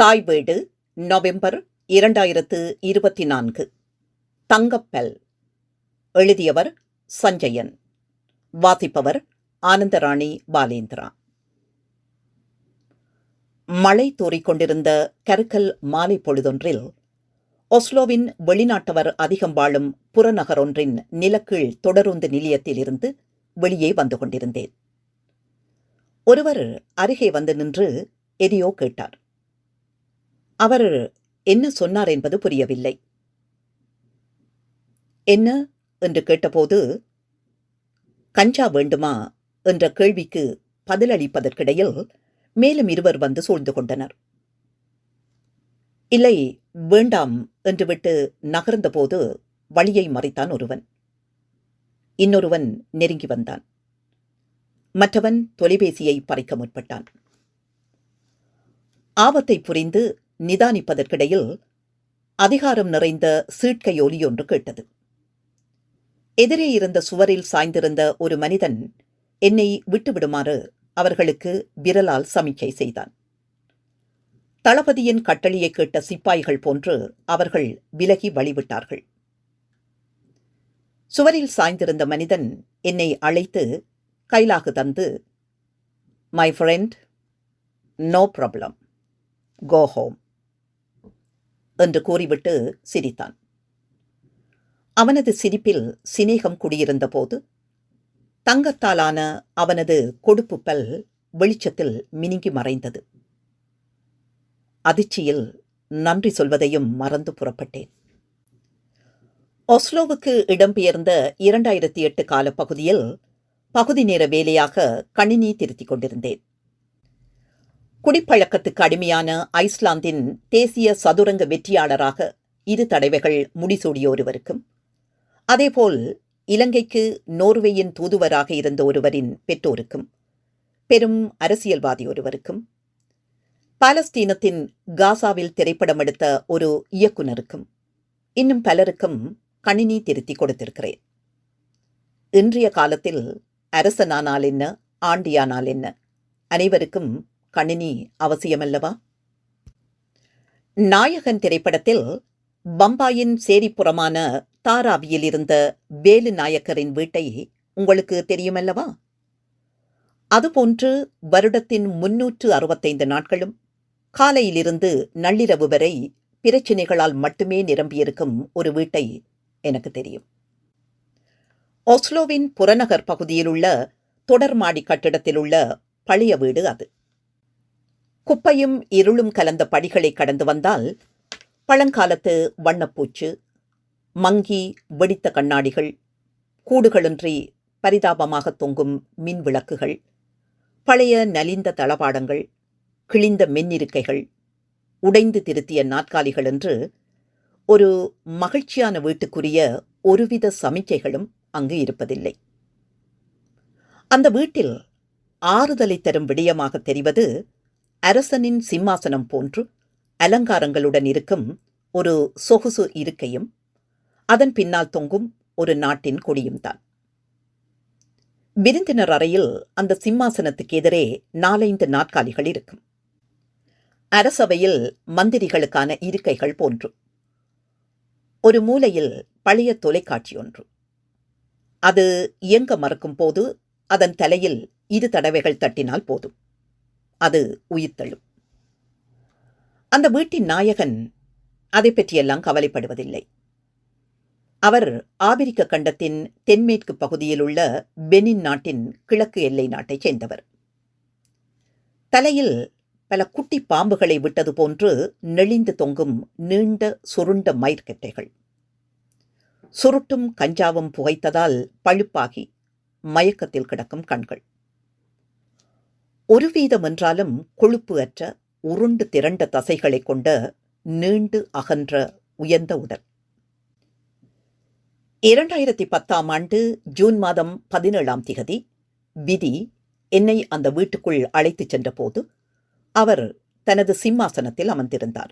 தாய் வீடு நவம்பர் இரண்டாயிரத்து இருபத்தி நான்கு. தங்கப்பல். எழுதியவர் சஞ்சயன். வாசிப்பவர் ஆனந்தராணி பாலேந்திரா. மழை தூறிக்கொண்டிருந்த கருக்கல் மாலை பொழுதொன்றில் ஒஸ்லோவின் வெளிநாட்டவர் அதிகம் வாழும் புறநகரொன்றின் நிலக்கீழ் தொடருந்து நிலையத்திலிருந்து வெளியே வந்து கொண்டிருந்தேன். ஒருவர் அருகே வந்து நின்று எதையோ கேட்டார். அவர் என்ன சொன்னார் என்பது புரியவில்லை. என்ன? என்று கேட்டபோது கஞ்சா வேண்டுமா? என்ற கேள்விக்கு பதிலளிப்பதற்கிடையில் மேலும் இருவர் வந்து சூழ்ந்து கொண்டனர். இல்லை வேண்டாம் என்று விட்டு நகர்ந்தபோது வழியை மறைத்தான் ஒருவன். இன்னொருவன் நெருங்கி வந்தான். மற்றவன் தொலைபேசியை பறிக்க முற்பட்டான். ஆபத்தை புரிந்து நிதானிப்பதற்கிடையில் அதிகாரம் நிறைந்த சீட்கை ஒலி ஒன்று கேட்டது. எதிரே இருந்த சுவரில் சாய்ந்திருந்த ஒரு மனிதன் என்னை விட்டுவிடுமாறு அவர்களுக்கு விரலால் சமிக்கை செய்தான். தளபதியின் கட்டளையை கேட்ட சிப்பாய்கள் போன்று அவர்கள் விலகி வழிவிட்டார்கள். சுவரில் சாய்ந்திருந்த மனிதன் என்னை அழைத்து கைலாகு தந்து my friend no problem go home என்று கூறிவிட்டு சிரித்தான். அவனது சிரிப்பில் சிநேகம் குடியிருந்த போது தங்கத்தாலான அவனது கொடுப்பு பல் வெளிச்சத்தில் மினுங்கி மறைந்தது. அதிர்ச்சியில் நன்றி சொல்வதையும் மறந்து புறப்பட்டேன். ஒஸ்லோவுக்கு இடம்பெயர்ந்த இரண்டாயிரத்தி எட்டு கால பகுதியில் பகுதி நேர வேலையாக கணினி திருத்திக் கொண்டிருந்தேன். குடிப்பழக்கத்துக்கு அடிமையான ஐஸ்லாந்தின் தேசிய சதுரங்க வெற்றியாளராக இரு தடவைகள் முடிசூடிய ஒருவருக்கும் அதேபோல் இலங்கைக்கு நோர்வேயின் தூதுவராக இருந்த ஒருவரின் பெற்றோருக்கும் பெரும் அரசியல்வாதி ஒருவருக்கும் பாலஸ்தீனத்தின் காசாவில் திரைப்படம் எடுத்த ஒரு இயக்குனருக்கும் இன்னும் பலருக்கும் கணினி திருத்தி கொடுத்திருக்கிறேன். இன்றைய காலத்தில் அரசனானால் என்ன ஆண்டியானால் என்ன அனைவருக்கும் கணினி அவசியமல்லவா? நாயகன் திரைப்படத்தில் பம்பாயின் சேரிப்புறமான தாராவியில் இருந்த வேலு நாயக்கரின் வீட்டை உங்களுக்கு தெரியுமல்லவா? அதுபோன்று வருடத்தின் முன்னூற்று அறுபத்தைந்து நாட்களும் காலையிலிருந்து நள்ளிரவு வரை பிரச்சினைகளால் மட்டுமே நிரம்பியிருக்கும் ஒரு வீட்டை எனக்கு தெரியும். ஒஸ்லோவின் புறநகர் பகுதியிலுள்ள தொடர்மாடி கட்டிடத்தில் உள்ள பழைய வீடு அது. குப்பையும் இருளும் கலந்த படிகளை கடந்து வந்தால் பழங்காலத்து வண்ணப்பூச்சு மங்கி வெடித்த கண்ணாடிகள் கூடுகளின்றி பரிதாபமாக தொங்கும் மின் விளக்குகள் பழைய நலிந்த தளபாடங்கள் கிழிந்த மென்னிருக்கைகள் உடைந்து திருத்திய நாற்காலிகள் என்று ஒரு மகிழ்ச்சியான வீட்டுக்குரிய ஒருவித சமிக்கைகளும் அங்கு இருப்பதில்லை. அந்த வீட்டில் ஆறுதலை தரும் விடயமாக தெரிவது அரசனின் சிம்மாசனம் போன்று அலங்காரங்களுடன் இருக்கும் ஒரு சொகுசு இருக்கையும் அதன் பின்னால் தொங்கும் ஒரு நாட்டின் கொடியும் தான். விருந்தினர் அறையில் அந்த சிம்மாசனத்துக்கு எதிரே நாலைந்து நாற்காலிகள் இருக்கும். அரசவையில் மந்திரிகளுக்கான இருக்கைகள் போன்று. ஒரு மூலையில் பழைய தொலைக்காட்சி ஒன்று. அது இயங்க மறுக்கும் போது அதன் தலையில் இரு தடவைகள் தட்டினால் போதும். அது உயிர்த்தெழும். அந்த வீட்டின் நாயகன் அதை பற்றியெல்லாம் கவலைப்படுவதில்லை. அவர் ஆபிரிக்க கண்டத்தின் தென்மேற்கு பகுதியில் உள்ள பெனின் நாட்டின் கிழக்கு எல்லை நாட்டைச் சேர்ந்தவர். தலையில் பல குட்டி பாம்புகளை விட்டது போன்று நெளிந்து தொங்கும் நீண்ட சுருண்ட மயிர்கெட்டைகள் சுருட்டும் கஞ்சாவும் புகைத்ததால் பழுப்பாகி மயக்கத்தில் கிடக்கும் கண்கள். ஒரு வீதம் என்றாலும் கொழுப்பு அற்ற உருண்டு திரண்ட தசைகளைக் கொண்ட நீண்டு அகன்ற உயர்ந்த உடல். இரண்டாயிரத்தி பத்தாம் ஆண்டு ஜூன் மாதம் பதினேழாம் திகதி விதி என்னை அந்த வீட்டுக்குள் அழைத்துச் சென்றபோது அவர் தனது சிம்மாசனத்தில் அமர்ந்திருந்தார்.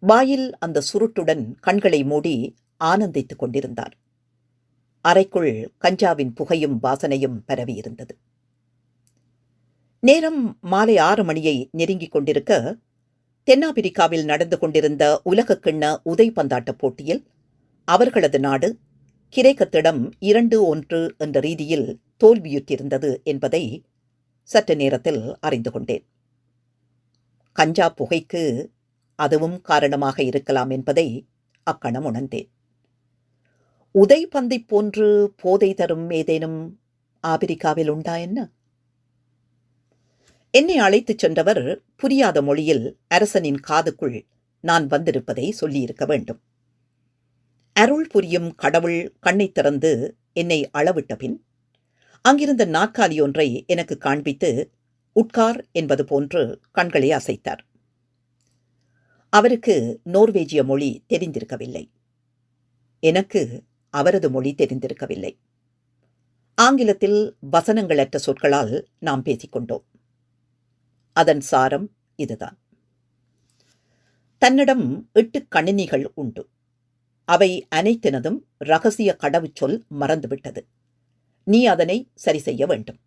வாயில் அந்த சுருட்டுடன் கண்களை மூடி ஆனந்தித்துக் கொண்டிருந்தார். அறைக்குள் கஞ்சாவின் புகையும் வாசனையும் பரவியிருந்தது. நேரம் மாலை ஆறு மணியை நெருங்கிக் கொண்டிருக்க தென்னாப்பிரிக்காவில் நடந்து கொண்டிருந்த உலகக்கிண்ண உதைப்பந்தாட்ட போட்டியில் அவர்களது நாடு கிரேக்கத்திடம் இரண்டு ஒன்று என்ற ரீதியில் தோல்வியுற்றிருந்தது என்பதை சற்று நேரத்தில் அறிந்து கொண்டேன். கஞ்சா புகைக்கு அதுவும் காரணமாக இருக்கலாம் என்பதை அக்கணம் உணர்ந்தேன். உதைப்பந்தை போன்று போதை தரும் ஏதேனும் ஆப்பிரிக்காவில் உண்டா என்ன? என்னை அழைத்துச் சென்றவர் புரியாத மொழியில் அரசனின் காதுக்குள் நான் வந்திருப்பதை சொல்லியிருக்க வேண்டும். அருள் புரியும் கடவுள் கண்ணை திறந்து என்னை அளவிட்ட பின் அங்கிருந்த நாற்காலி ஒன்றை எனக்கு காண்பித்து உட்கார் என்பது போன்று கண்களை அசைத்தார். அவருக்கு நோர்வேஜிய மொழி தெரிந்திருக்கவில்லை. எனக்கு அவரது மொழி தெரிந்திருக்கவில்லை. ஆங்கிலத்தில் வசனங்களற்ற சொற்களால் நாம் பேசிக்கொண்டோம். அதன் சாரம் இதுதான். தன்னிடம் எட்டு கணினிகள் உண்டு. அவை அனைத்தினதும் ரகசிய கடவுச்சொல் மறந்துவிட்டது. நீ அதனை சரி செய்ய வேண்டும்.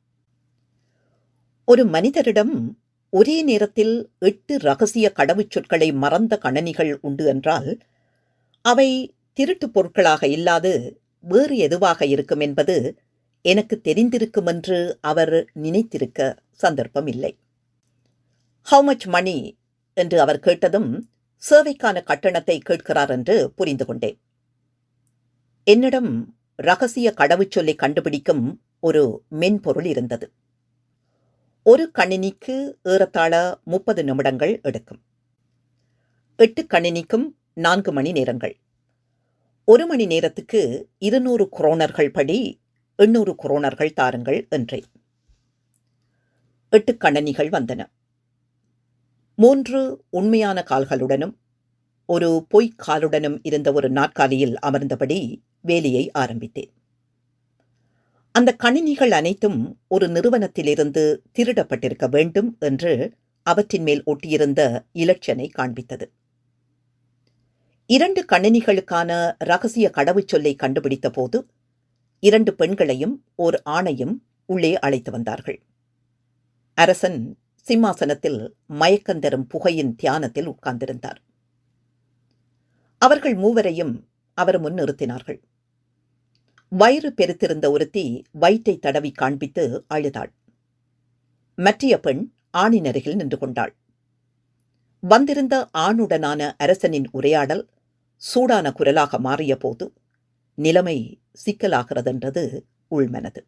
ஒரு மனிதரிடம் ஒரே நேரத்தில் எட்டு ரகசிய கடவுச்சொற்களை மறந்த கணனிகள் உண்டு என்றால் அவை திருட்டுப் பொருட்களாக இல்லாது வேறு எதுவாக இருக்கும் என்பது எனக்கு தெரிந்திருக்கும் என்று அவர் நினைத்திருக்க சந்தர்ப்பம் இல்லை. ஹவு மச் மணி என்று அவர் கேட்டதும் சேவைக்கான கட்டணத்தை கேட்கிறார் என்று புரிந்து கொண்டேன். என்னிடம் ரகசிய கடவுச்சொல்லை கண்டுபிடிக்கும் ஒரு மென்பொருள் இருந்தது. ஒரு கணினிக்கு ஏறத்தாழ முப்பது நிமிடங்கள் எடுக்கும். எட்டு கணினிக்கும் நான்கு மணி நேரங்கள். ஒரு மணி நேரத்துக்கு இருநூறு குரோனர்கள் படி எண்ணூறு குரோனர்கள் தாருங்கள் என்றேன். எட்டு கணனிகள் வந்தன. மூன்று உண்மையான கால்களுடனும் ஒரு பொய்க் காலுடனும் இருந்த ஒரு நாற்காலியில் அமர்ந்தபடி வேலையை ஆரம்பித்தேன். அந்த கணினிகள் அனைத்தும் ஒரு நிறுவனத்திலிருந்து திருடப்பட்டிருக்க வேண்டும் என்று அவற்றின் மேல் ஒட்டியிருந்த இலட்சனை காண்பித்தது. இரண்டு கணினிகளுக்கான ரகசிய கடவுச்சொல்லை கண்டுபிடித்த போது இரண்டு பெண்களையும் ஓர் ஆணையும் உள்ளே அழைத்து வந்தார்கள். அரசன் சிம்மாசனத்தில் மயக்கந்தரும் புகையின் தியானத்தில் உட்கார்ந்திருந்தார். அவர்கள் மூவரையும் அவர் முன் நிறுத்தினார்கள். வயிறு பெருத்திருந்த ஒருத்தி வயிற்றை தடவி காண்பித்து அழுதாள். மற்றைய பெண் ஆணின் அருகில் நின்று கொண்டாள். வந்திருந்த ஆணுடனான அரசனின் உரையாடல் சூடான குரலாக மாறிய போது நிலைமை சிக்கலாகிறதென்றது உள்மனது.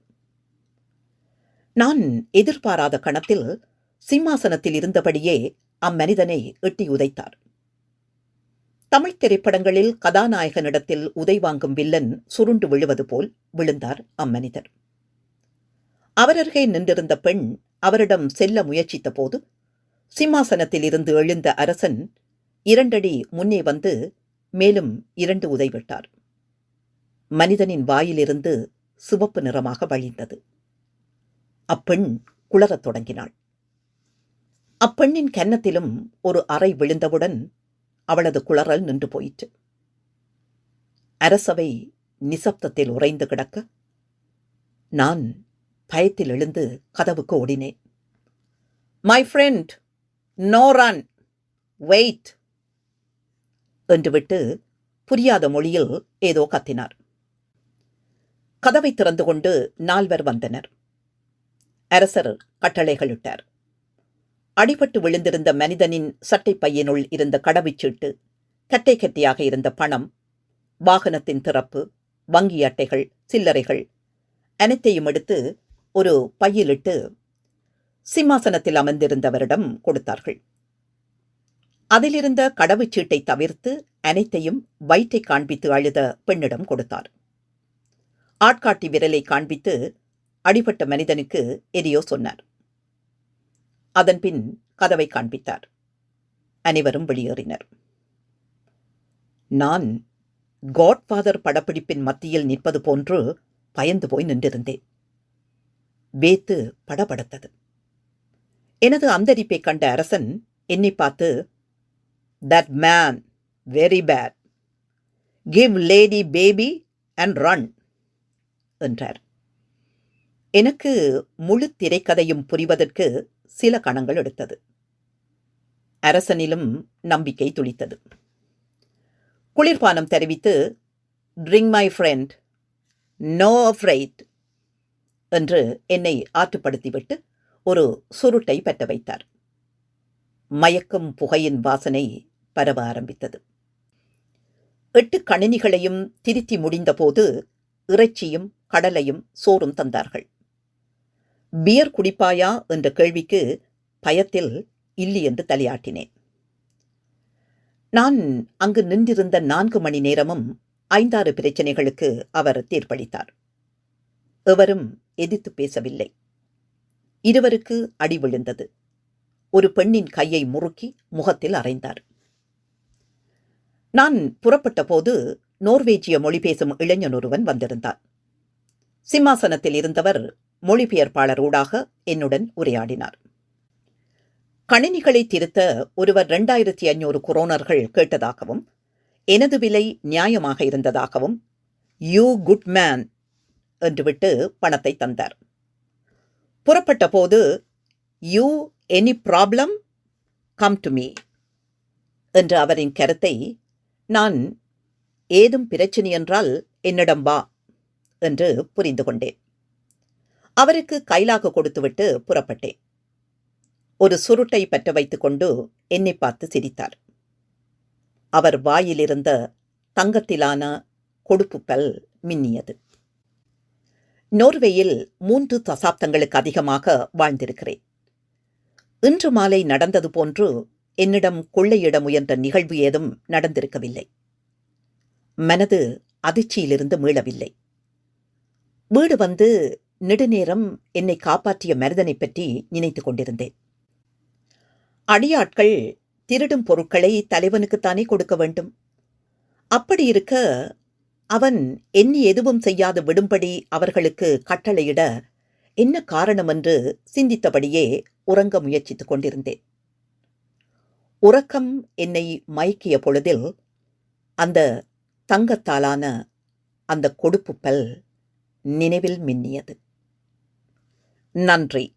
நான் எதிர்பாராத கணத்தில் சிம்மாசனத்தில் இருந்தபடியே அம்மனிதனை எட்டி உதைத்தார். தமிழ் திரைப்படங்களில் கதாநாயகனிடத்தில் உதை வாங்கும் வில்லன் சுருண்டு விழுவது போல் விழுந்தார் அம்மனிதர். அவரருகே நின்றிருந்த பெண் அவரிடம் செல்ல முயற்சித்த போது சிம்மாசனத்தில் இருந்து எழுந்த அரசன் இரண்டடி முன்னே வந்து மேலும் இரண்டு உதைவிட்டார். மனிதனின் வாயிலிருந்து சிவப்பு நிறமாக வழிந்தது. அப்பெண் குளறத் தொடங்கினாள். அப்பெண்ணின் கன்னத்திலும் ஒரு அறை விழுந்தவுடன் அவளது குளறல் நின்று போயிற்று. அரசவை நிசப்தத்தில் உறைந்து கிடக்க நான் பயத்தில் எழுந்து கதவுக்கு ஓடினேன். My friend no run wait என்று விட்டு புரியாத மொழியில் ஏதோ கத்தினார். கதவை திறந்து கொண்டு நால்வர் வந்தனர். அரசர் கட்டளைகளிட்டார் அடிபட்டு விழுந்திருந்த மனிதனின் சட்டை பையினுள் இருந்த கடவுச்சீட்டு கட்டை கட்டையாக இருந்த பணம் வாகனத்தின் திறப்பு வங்கி அட்டைகள் சில்லறைகள் அனைத்தையும் எடுத்து ஒரு பையிலிட்டு சிம்மாசனத்தில் அமர்ந்திருந்தவரிடம் கொடுத்தார்கள். அதிலிருந்த கடவுச்சீட்டை தவிர்த்து அனைத்தையும் வயிற்றை காண்பித்து அழுத பெண்ணிடம் கொடுத்தார். ஆட்காட்டி விரலை காண்பித்து அடிபட்ட மனிதனுக்கு எதையோ சொன்னார். அதன்பின் கதவை காண்பித்தார். அனைவரும் வெளியேறினர். நான் காட்ஃபாதர் படப்பிடிப்பின் மத்தியில் நிற்பது போன்று பயந்து போய் நின்றிருந்தேன். வேத்து படபடத்தது. எனது அந்தரிப்பை கண்ட அரசன் என்னை பார்த்து that man very bad give lady baby and run என்றார். எனக்கு முழு திரைக்கதையும் புரிவதற்கு சில கணங்கள் எடுத்தது. அரசனிலும் நம்பிக்கை துளித்தது. குளிர்பானம் தெரிவித்து drink my friend no afraid என்று என்னை ஆற்றுப்படுத்திவிட்டு ஒரு சுருட்டை பெற்ற வைத்தார். மயக்கும் புகையின் வாசனை பரவ ஆரம்பித்தது. எட்டு கணினிகளையும் திருத்தி முடிந்தபோது இறைச்சியும் கடலையும் சோறும் தந்தார்கள். பியர் குடிப்பாயா என்ற கேள்விக்கு பயத்தில் இல்லை என்று தலையாட்டினேன். நான் அங்கு நின்றிருந்த நான்கு மணி நேரமும் ஐந்தாறு பிரச்சனைகளுக்கு அவர் தீர்ப்பளித்தார். எவரும் எதிர்த்து பேசவில்லை. இருவருக்கு அடி விழுந்தது. ஒரு பெண்ணின் கையை முறுக்கி முகத்தில் அறைந்தார். நான் புறப்பட்ட போது நோர்வேஜிய மொழி பேசும் இளைஞன் ஒருவன் வந்திருந்தார் சிம்மாசனத்தில் இருந்தவர் மொழிபெயர்ப்பாளர் ஊடாக என்னுடன் உரையாடினார். கணினிகளை திருத்த ஒருவர் இரண்டாயிரத்தி ஐநூறு குரோனர்கள் கேட்டதாகவும் எனது விலை நியாயமாக இருந்ததாகவும் யூ குட் மேன் என்று விட்டு பணத்தை தந்தார். புறப்பட்ட போது you any problem? Come to me என்ற அவரின் கருத்தை நான் ஏதும் பிரச்சனை என்றால் என்னிடம் வா என்று புரிந்து கொண்டேன். அவருக்கு கைலாக கொடுத்துவிட்டு புறப்பட்டேன். ஒரு சுருட்டை பற்ற வைத்துக்கொண்டு என்னை பார்த்து சிரித்தார். அவர் வாயிலிருந்த தங்கத்திலான கொடுப்பு பல் மின்னியது. நோர்வேயில் மூன்று தசாப்தங்களுக்கு அதிகமாக வாழ்ந்திருக்கிறேன். இன்று மாலை நடந்தது போன்று என்னிடம் கொள்ளையிட முயன்ற நிகழ்வு ஏதும் நடந்திருக்கவில்லை. மனது அதிர்ச்சியிலிருந்து மீளவில்லை. வீடு வந்து நெடுநேரம் என்னை காப்பாற்றிய மருதனை பற்றி நினைத்து கொண்டிருந்தேன். அடியாட்கள் திருடும் பொருட்களை தலைவனுக்குத்தானே கொடுக்க வேண்டும். அப்படி இருக்க அவன் எண்ணி எதுவும் செய்யாது விடும்படி அவர்களுக்கு கட்டளையிட என்ன காரணம் என்று சிந்தித்தபடியே உறங்க முயற்சித்துக் கொண்டிருந்தேன். உறக்கம் என்னை மயக்கிய பொழுதில் அந்த தங்கத்தாலான அந்த கொடுப்பு பல் நினைவில் மின்னியது. நன்றி.